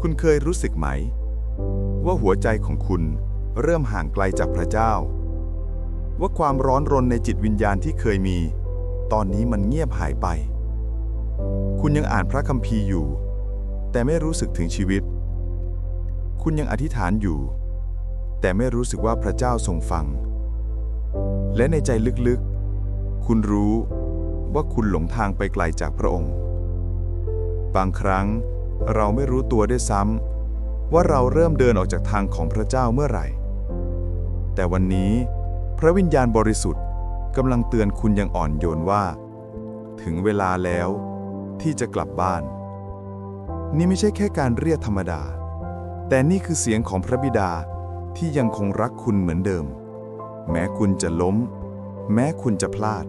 คุณเคยรู้สึกไหม ว่าหัวใจของคุณเริ่มห่างไกลจากพระเจ้า ว่าความร้อนรนในจิตวิญญาณที่เคยมี ตอนนี้มันเงียบหายไป คุณยังอ่านพระคัมภีร์อยู่ แต่ไม่รู้สึกถึงชีวิต คุณยังอธิษฐานอยู่ แต่ไม่รู้สึกว่าพระเจ้าทรงฟัง และในใจลึกๆ คุณรู้ว่าคุณหลงทางไปไกลจากพระองค์ บางครั้ง เราไม่รู้ตัวด้วยซ้ำว่าเราเริ่มเดินออกจากทางของพระเจ้าเมื่อไหร่ แต่วันนี้ พระวิญญาณบริสุทธิ์กำลังเตือนคุณอย่างอ่อนโยนว่า ถึงเวลาแล้วที่จะกลับบ้าน นี่ไม่ใช่แค่การเรียกธรรมดา แต่นี่คือเสียงของพระบิดาที่ยังคงรักคุณเหมือนเดิม แม้คุณจะล้ม แม้คุณจะพลาด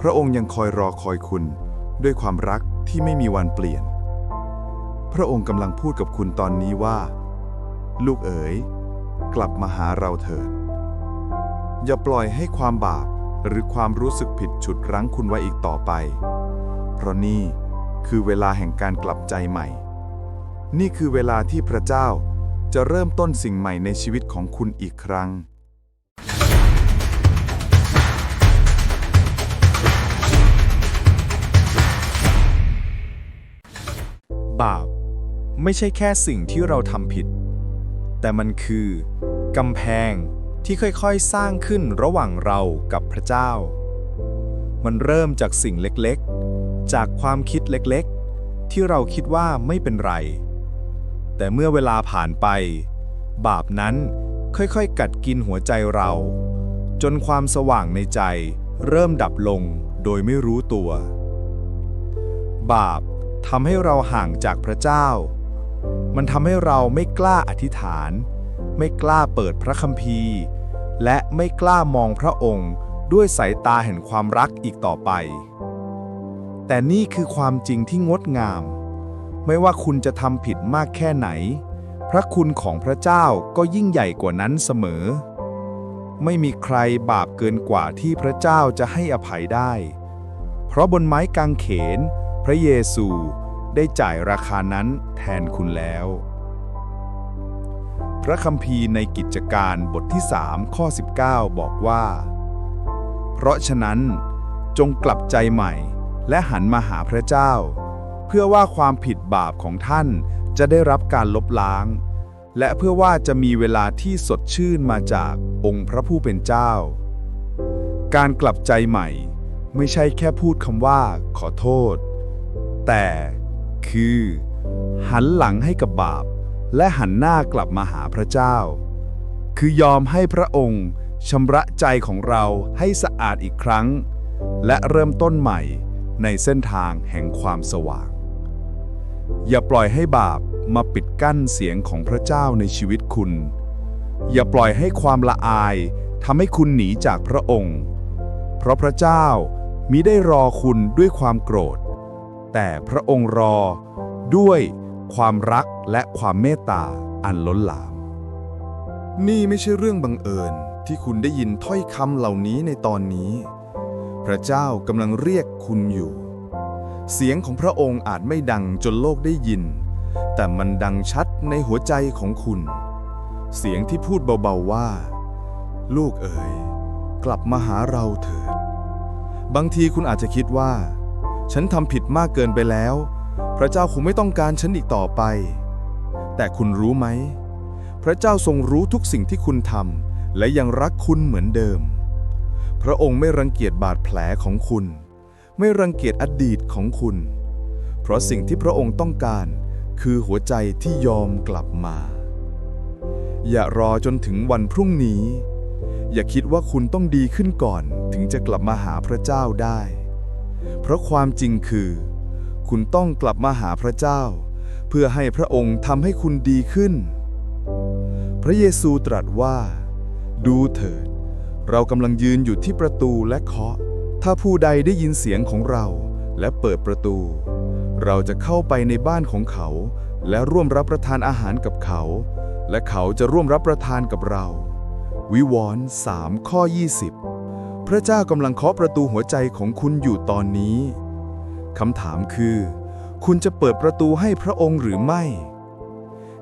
พระองค์ยังคอยรอคอยคุณด้วยความรักที่ไม่มีวันเปลี่ยน พระองค์กำลังพูดกับคุณตอนนี้ว่า ลูกเอ๋ย กลับมาหาเราเถิด อย่าปล่อยให้ความบาปหรือความรู้สึกผิดฉุดรั้งคุณไว้อีกต่อไป เพราะนี่คือเวลาแห่งการกลับใจใหม่ นี่คือเวลาที่พระเจ้าจะเริ่มต้นสิ่งใหม่ในชีวิตของคุณอีกครั้ง บาป ไม่ใช่แค่สิ่งที่เราทำผิด แต่มันคือกำแพงที่ค่อยๆ สร้างขึ้นระหว่างเรากับพระเจ้า มันเริ่มจากสิ่งเล็กๆ จากความคิดเล็กๆ ที่เราคิดว่าไม่เป็นไร แต่เมื่อเวลาผ่านไป บาปนั้นค่อยๆ กัดกินหัวใจเรา จนความสว่างในใจเริ่มดับลงโดยไม่รู้ตัว บาปทำให้เราห่างจากพระเจ้า มันทำให้เราไม่กล้าอธิษฐาน ไม่กล้าเปิดพระคัมภีร์ และไม่กล้ามองพระองค์ด้วยสายตาแห่งความรักอีกต่อไป แต่นี่คือความจริงที่งดงาม ไม่ว่าคุณจะทำผิดมากแค่ไหน พระคุณของพระเจ้าก็ยิ่งใหญ่กว่านั้นเสมอ ไม่มีใครบาปเกินกว่าที่พระเจ้าจะให้อภัยได้ เพราะบนไม้กางเขน พระเยซู ได้จ่ายราคานั้นแทนคุณแล้ว พระคัมภีร์ในกิจการบทที่ 3 ข้อ 19 บอกว่า เพราะฉะนั้นจงกลับใจใหม่ และหันมาหาพระเจ้า เพื่อว่าความผิดบาปของท่านจะได้รับการลบล้าง และเพื่อว่าจะมีเวลาที่สดชื่นมาจากองค์พระผู้เป็นเจ้า การกลับใจใหม่ไม่ใช่แค่พูดคำว่าขอโทษ แต่ คือ หันหลังให้กับบาป และหันหน้ากลับมาหาพระเจ้า คือยอมให้พระองค์ชำระใจของเราให้สะอาดอีกครั้ง และเริ่มต้นใหม่ในเส้นทางแห่งความสว่าง อย่าปล่อยให้บาปมาปิดกั้นเสียงของพระเจ้าในชีวิตคุณ อย่าปล่อยให้ความละอายทำให้คุณหนีจากพระองค์ เพราะพระเจ้ามิได้รอคุณด้วยความโกรธ แต่พระองค์รอด้วยความรักและความเมตตาอันล้นหลาม นี่ไม่ใช่เรื่องบังเอิญที่คุณได้ยินถ้อยคำเหล่านี้ในตอนนี้ พระเจ้ากำลังเรียกคุณอยู่ เสียงของพระองค์อาจไม่ดังจนโลกได้ยิน แต่มันดังชัดในหัวใจของคุณ เสียงที่พูดเบาๆว่า ลูกเอ๋ยกลับมาหาเราเถิด บางทีคุณอาจจะคิดว่า ฉันทำผิดมากเกินไปแล้ว พระเจ้าคงไม่ต้องการฉันอีกต่อไป แต่คุณรู้ไหม พระเจ้าทรงรู้ทุกสิ่งที่คุณทำและยังรักคุณเหมือนเดิม พระองค์ไม่รังเกียจบาดแผลของคุณ ไม่รังเกียจอดีตของคุณ เพราะสิ่งที่พระองค์ต้องการคือหัวใจที่ยอมกลับมา อย่ารอจนถึงวันพรุ่งนี้ อย่าคิดว่าคุณต้องดีขึ้นก่อนถึงจะกลับมาหาพระเจ้าได้ เพราะความจริงคือ คุณต้องกลับมาหาพระเจ้า เพื่อให้พระองค์ทำให้คุณดีขึ้น พระเยซูตรัสว่า ดูเถิด เรากำลังยืนอยู่ที่ประตูและเคาะ ถ้าผู้ใดได้ยินเสียงของเราและเปิดประตู เราจะเข้าไปในบ้านของเขา และร่วมรับประทานอาหารกับเขา และเขาจะร่วมรับประทานกับเรา วิวรณ์3ข้อ 20 พระเจ้ากำลังเคาะประตูหัวใจของคุณอยู่ตอนนี้คำถามคือ คุณจะเปิดประตูให้พระองค์หรือไม่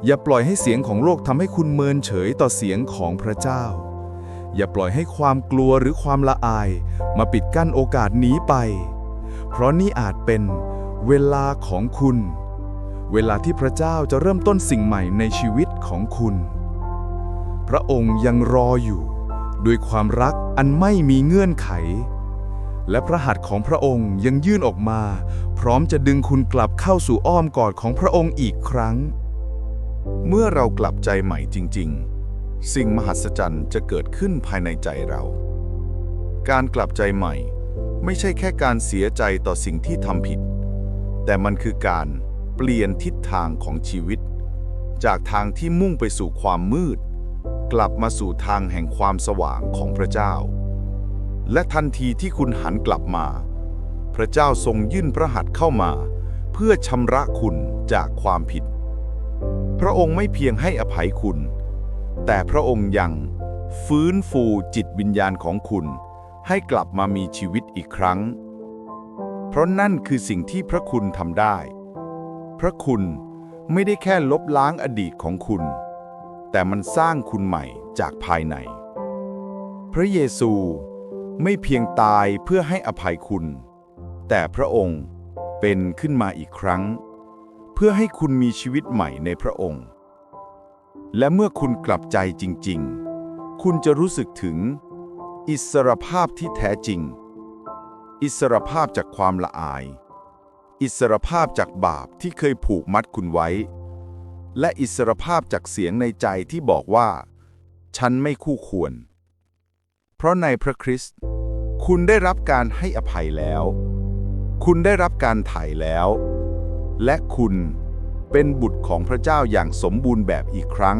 อย่าปล่อยให้เสียงของโลกทำให้คุณเมินเฉยต่อเสียงของพระเจ้า อย่าปล่อยให้ความกลัวหรือความละอาย มาปิดกั้นโอกาสนี้ไป เพราะนี่อาจเป็นเวลาของคุณ เวลาที่พระเจ้าจะเริ่มต้นสิ่งใหม่ในชีวิตของคุณ พระองค์ยังรออยู่ ด้วยความรักอันไม่มีเงื่อนไข และพระหัตถ์ของพระองค์ยังยื่นออกมา พร้อมจะดึงคุณกลับเข้าสู่อ้อมกอดของพระองค์อีกครั้ง เมื่อเรากลับใจใหม่จริง ๆ สิ่งมหัศจรรย์จะเกิดขึ้นภายในใจเรา การกลับใจใหม่ ไม่ใช่แค่การเสียใจต่อสิ่งที่ทำผิด แต่มันคือการเปลี่ยนทิศทางของชีวิต จากทางที่มุ่งไปสู่ความมืด กลับมาสู่ทางแห่งความสว่างของพระเจ้า และทันทีที่คุณหันกลับมา พระเจ้าทรงยื่นพระหัตถ์เข้ามา เพื่อชำระคุณจากความผิด พระองค์ไม่เพียงให้อภัยคุณ แต่พระองค์ยังฟื้นฟูจิตวิญญาณของคุณ ให้กลับมามีชีวิตอีกครั้ง เพราะนั่นคือสิ่งที่พระคุณทำได้ พระคุณไม่ได้แค่ลบล้างอดีตของคุณ แต่มันสร้างคุณใหม่จากภายใน พระเยซูไม่เพียงตายเพื่อให้อภัยคุณ แต่พระองค์เป็นขึ้นมาอีกครั้ง เพื่อให้คุณมีชีวิตใหม่ในพระองค์ และเมื่อคุณกลับใจจริง ๆ คุณจะรู้สึกถึง อิสรภาพที่แท้จริง อิสรภาพจากความละอาย อิสรภาพจากบาปที่เคยผูกมัดคุณไว้ และอิสรภาพจากเสียงในใจที่บอกว่า ฉันไม่คู่ควร เพราะในพระคริสต์คุณได้รับการให้อภัยแล้ว คุณได้รับการไถ่แล้ว และคุณเป็นบุตรของพระเจ้าอย่างสมบูรณ์แบบอีกครั้ง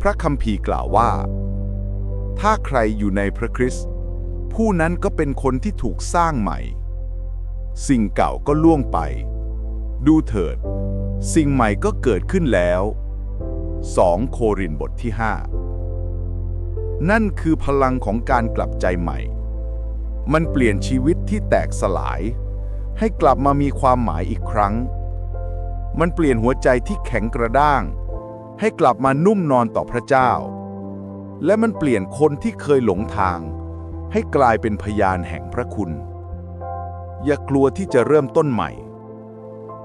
พระคัมภีร์กล่าวว่า ถ้าใครอยู่ในพระคริสต์ผู้นั้นก็เป็นคนที่ถูกสร้างใหม่ สิ่งเก่าก็ล่วงไป ดูเถิด สิ่งใหม่ก็เกิดขึ้นแล้ว 2 โครินบทที่ 5 นั่นคือพลังของการกลับใจใหม่ มันเปลี่ยนชีวิตที่แตกสลาย ให้กลับมามีความหมายอีกครั้ง มันเปลี่ยนหัวใจที่แข็งกระด้าง ให้กลับมานุ่มนอนต่อพระเจ้า และมันเปลี่ยนคนที่เคยหลงทาง ให้กลายเป็นพยานแห่งพระคุณ อย่ากลัวที่จะเริ่มต้นใหม่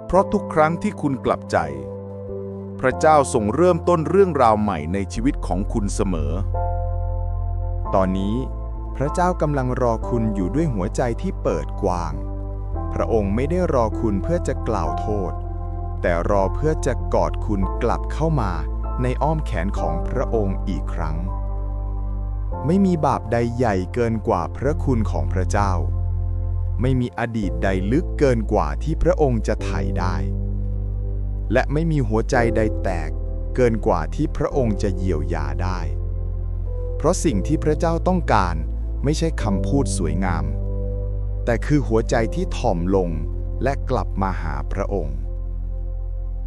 เพราะทุกครั้งที่คุณกลับใจ พระเจ้าทรงเริ่มต้นเรื่องราวใหม่ในชีวิตของคุณเสมอ ตอนนี้ พระเจ้ากำลังรอคุณอยู่ด้วยหัวใจที่เปิดกว้าง พระองค์ไม่ได้รอคุณเพื่อจะกล่าวโทษ แต่รอเพื่อจะกอดคุณกลับเข้ามาในอ้อมแขนของพระองค์อีกครั้ง ไม่มีบาปใดใหญ่เกินกว่าพระคุณของพระเจ้า ไม่มีอดีตใดลึกเกินกว่าที่พระองค์จะไถ่ได้ และไม่มีหัวใจใดแตกเกินกว่าที่พระองค์จะเยียวยาได้ เพราะสิ่งที่พระเจ้าต้องการไม่ใช่คำพูดสวยงาม แต่คือหัวใจที่ถ่อมลงและกลับมาหาพระองค์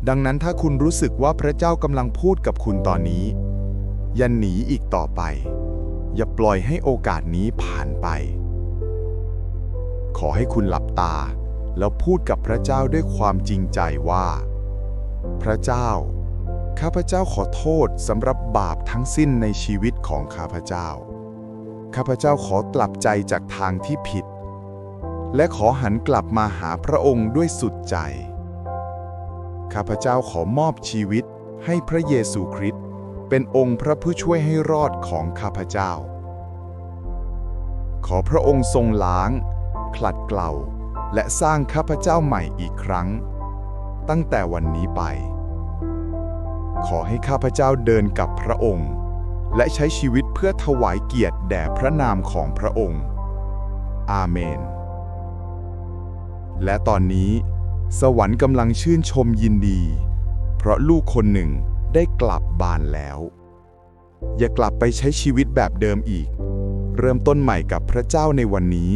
ดังนั้นถ้าคุณรู้สึกว่าพระเจ้ากำลังพูดกับคุณตอนนี้ อย่าหนีอีกต่อไป อย่าปล่อยให้โอกาสนี้ผ่านไป ขอให้คุณหลับตา แล้วพูดกับพระเจ้าด้วยความจริงใจว่า พระเจ้า ข้าพเจ้าขอโทษสำหรับบาปทั้งสิ้นในชีวิตของข้าพเจ้า ข้าพเจ้าขอกลับใจจากทางที่ผิด และขอหันกลับมาหาพระองค์ด้วยสุดใจ ข้าพเจ้าขอมอบชีวิตให้พระเยซูคริสต์เป็นองค์พระผู้ช่วยให้รอดของข้าพเจ้า ขอพระองค์ทรงล้าง คลัดเกลาและสร้างข้าพเจ้าใหม่อีกครั้ง ตั้งแต่วันนี้ไป ขอให้ข้าพเจ้าเดินกับพระองค์ และใช้ชีวิตเพื่อถวายเกียรติแด่พระนามของพระองค์ อาเมน และตอนนี้ สวรรค์กำลังชื่นชมยินดี เพราะลูกคนหนึ่งได้กลับบ้านแล้ว อย่ากลับไปใช้ชีวิตแบบเดิมอีก เริ่มต้นใหม่กับพระเจ้าในวันนี้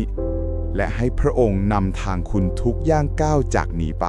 และให้พระองค์นำทางคุณทุกย่างก้าวจากนี้ไป